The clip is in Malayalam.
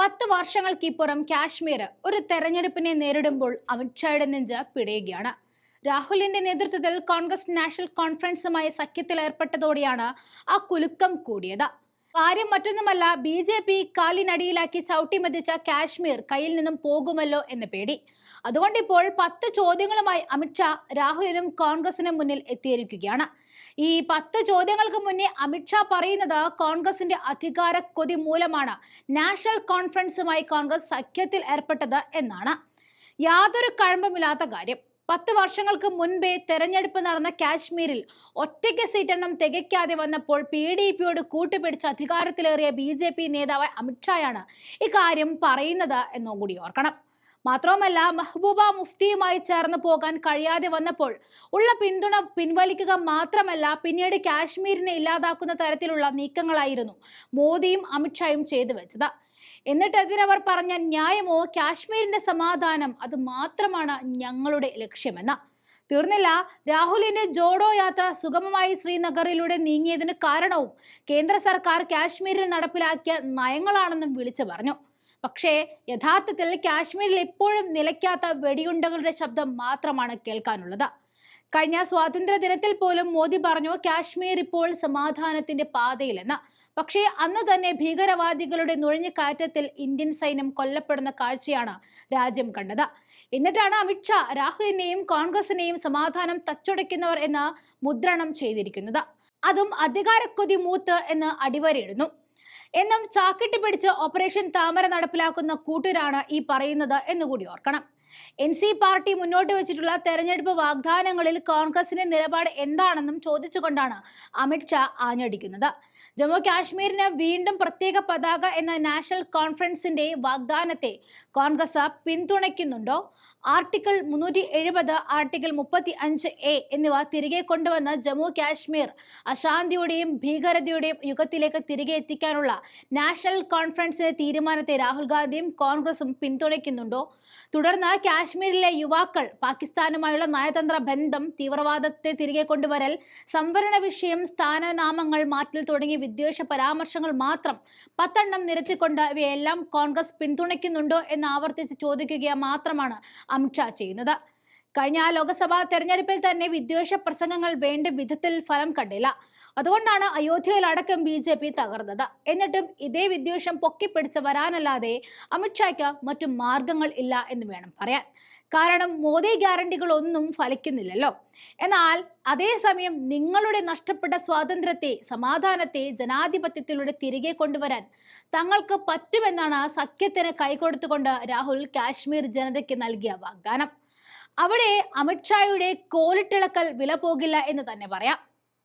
പത്ത് വർഷങ്ങൾക്കിപ്പുറം കാശ്മീർ ഒരു തെരഞ്ഞെടുപ്പിനെ നേരിടുമ്പോൾ അമിത്ഷായുടെ നെഞ്ച് പിടയുകയാണ്. രാഹുലിന്റെ നേതൃത്വത്തിൽ കോൺഗ്രസ് നാഷണൽ കോൺഫറൻസുമായി സഖ്യത്തിൽ ഏർപ്പെട്ടതോടെയാണ് ആ കുലുക്കം കൂടിയത്. കാര്യം മറ്റൊന്നുമല്ല ബി ജെ പി കാലിനടിയിലാക്കി ചവിട്ടിമതിച്ച കാശ്മീർ കയ്യിൽ നിന്നും പോകുമല്ലോ എന്ന് പേടി. അതുകൊണ്ടിപ്പോൾ പത്ത് ചോദ്യങ്ങളുമായി അമിത്ഷാ രാഹുലിനും കോൺഗ്രസിനും മുന്നിൽ എത്തിയിരിക്കുകയാണ്. ഈ പത്ത് ചോദ്യങ്ങൾക്ക് മുന്നേ അമിത്ഷാ പറയുന്നത് കോൺഗ്രസിന്റെ അധികാര കൊതി മൂലമാണ്. നാഷണൽ കോൺഫറൻസുമായി കോൺഗ്രസ് സഖ്യത്തിൽ ഏർപ്പെട്ടത് എന്നാണ്. യാതൊരു കഴമ്പുമില്ലാത്ത കാര്യം. പത്ത് വർഷങ്ങൾക്ക് മുൻപേ തെരഞ്ഞെടുപ്പ് നടന്ന കാശ്മീരിൽ ഒറ്റയ്ക്ക് സീറ്റെണ്ണം തികയ്ക്കാതെ വന്നപ്പോൾ പി ഡി പിയോട് കൂട്ടുപിടിച്ച് അധികാരത്തിലേറിയ ബി ജെ പി നേതാവ് അമിത്ഷായാണ് ഇക്കാര്യം പറയുന്നത് എന്നും കൂടി ഓർക്കണം. മാത്രവുമല്ല മെഹബൂബ മുഫ്തിയുമായി ചേർന്ന് പോകാൻ കഴിയാതെ വന്നപ്പോൾ ഉള്ള പിന്തുണ പിൻവലിക്കുക മാത്രമല്ല പിന്നീട് കാശ്മീരിനെ ഇല്ലാതാക്കുന്ന തരത്തിലുള്ള നീക്കങ്ങളായിരുന്നു മോദിയും അമിത്ഷായും ചെയ്തു വെച്ചത്. എന്നിട്ട് അതിനവർ പറഞ്ഞ ന്യായമോ കാശ്മീരിന്റെ സമാധാനം അത് മാത്രമാണ് ഞങ്ങളുടെ ലക്ഷ്യമെന്ന. തീർന്നില്ല രാഹുലിന്റെ ജോഡോ യാത്ര സുഗമമായി ശ്രീനഗറിലൂടെ നീങ്ങിയതിന് കാരണവും കേന്ദ്ര സർക്കാർ കാശ്മീരിൽ നടപ്പിലാക്കിയ നയങ്ങളാണെന്നും വിളിച്ചു പറഞ്ഞു. പക്ഷേ യഥാർത്ഥത്തിൽ കാശ്മീരിൽ ഇപ്പോഴും നിലയ്ക്കാത്ത വെടിയുണ്ടകളുടെ ശബ്ദം മാത്രമാണ് കേൾക്കാനുള്ളത്. കഴിഞ്ഞ സ്വാതന്ത്ര്യ ദിനത്തിൽ പോലും മോദി പറഞ്ഞു കാശ്മീർ ഇപ്പോൾ സമാധാനത്തിന്റെ പാതയിലെന്ന്. പക്ഷേ അന്ന് തന്നെ ഭീകരവാദികളുടെ നുഴഞ്ഞുകയറ്റത്തിൽ ഇന്ത്യൻ സൈന്യം കൊല്ലപ്പെടുന്ന കാഴ്ചയാണ് രാജ്യം കണ്ടത്. എന്നിട്ടാണ് അമിത്ഷാ രാഹുലിനെയും കോൺഗ്രസിനെയും സമാധാനം തച്ചുടയ്ക്കുന്നവർ എന്ന് മുദ്രണം ചെയ്തിരിക്കുന്നത്. അതും അധികാരക്കൊതി മൂത്ത് എന്ന് അടിവരയിടുന്നു. എന്നും ചാക്കിട്ട് പിടിച്ച് ഓപ്പറേഷൻ താമര നടപ്പിലാക്കുന്ന കൂട്ടരാണ് ഈ പറയുന്നത് എന്നുകൂടി ഓർക്കണം. എൻ സി പാർട്ടി മുന്നോട്ട് വെച്ചിട്ടുള്ള തെരഞ്ഞെടുപ്പ് വാഗ്ദാനങ്ങളിൽ കോൺഗ്രസിന്റെ നിലപാട് എന്താണെന്നും ചോദിച്ചുകൊണ്ടാണ് അമിത്ഷാ ആഞ്ഞടിക്കുന്നത്. ജമ്മു കാശ്മീരിന് വീണ്ടും പ്രത്യേക പതാക എന്ന നാഷണൽ കോൺഫറൻസിന്റെ വാഗ്ദാനത്തെ കോൺഗ്രസ് പിന്തുണയ്ക്കുന്നുണ്ടോ? ആർട്ടിക്കിൾ മുന്നൂറ്റി എഴുപത് ആർട്ടിക്കിൾ മുപ്പത്തി അഞ്ച് എ എന്നിവ തിരികെ കൊണ്ടുവന്ന് ജമ്മു കാശ്മീർ അശാന്തിയുടെയും ഭീകരതയുടെയും യുഗത്തിലേക്ക് തിരികെ എത്തിക്കാനുള്ള നാഷണൽ കോൺഫറൻസിന്റെ തീരുമാനത്തെ രാഹുൽ ഗാന്ധിയും കോൺഗ്രസും പിന്തുണയ്ക്കുന്നുണ്ടോ? തുടർന്ന് കാശ്മീരിലെ യുവാക്കൾ പാകിസ്ഥാനുമായുള്ള നയതന്ത്ര ബന്ധം തീവ്രവാദത്തെ തിരികെ കൊണ്ടുവരൽ സംവരണ വിഷയം സ്ഥാനനാമങ്ങൾ മാറ്റൽ തുടങ്ങിയ വിദ്വേഷ പരാമർശങ്ങൾ മാത്രം പത്തെണ്ണം നിരത്തിക്കൊണ്ട് ഇവയെല്ലാം കോൺഗ്രസ് പിന്തുണയ്ക്കുന്നുണ്ടോ എന്ന് ആവർത്തിച്ച് ചോദിക്കുക മാത്രമാണ് അമിത്ഷാ ചെയ്യുന്നത്. കഴിഞ്ഞ ലോക്സഭാ തെരഞ്ഞെടുപ്പിൽ തന്നെ വിദ്വേഷ പ്രസംഗങ്ങൾ വേണ്ട വിധത്തിൽ ഫലം കണ്ടില്ല. അതുകൊണ്ടാണ് അയോധ്യയിലടക്കം ബി ജെ പി തകർന്നത്. എന്നിട്ടും ഇതേ വിദ്വേഷം പൊക്കിപ്പിടിച്ച് വരാനല്ലാതെ അമിത്ഷായ്ക്ക് മറ്റു മാർഗങ്ങൾ ഇല്ല എന്ന് വേണം പറയാൻ. കാരണം മോദി ഗ്യാരണ്ടികൾ ഒന്നും ഫലിക്കുന്നില്ലല്ലോ എന്നാൽ അതേസമയം നിങ്ങളുടെ നഷ്ടപ്പെട്ട സ്വാതന്ത്ര്യത്തെ സമാധാനത്തെ ജനാധിപത്യത്തിലൂടെ തിരികെ കൊണ്ടുവരാൻ തങ്ങൾക്ക് പറ്റുമെന്നാണ് സഖ്യത്തിന് കൈകൊടുത്തുകൊണ്ട് രാഹുൽ കാശ്മീർ ജനതയ്ക്ക് നൽകിയ വാഗ്ദാനം. അവിടെ അമിത്ഷായുടെ കോലിട്ടിളക്കൽ വില പോകില്ല എന്ന് തന്നെ പറയാം.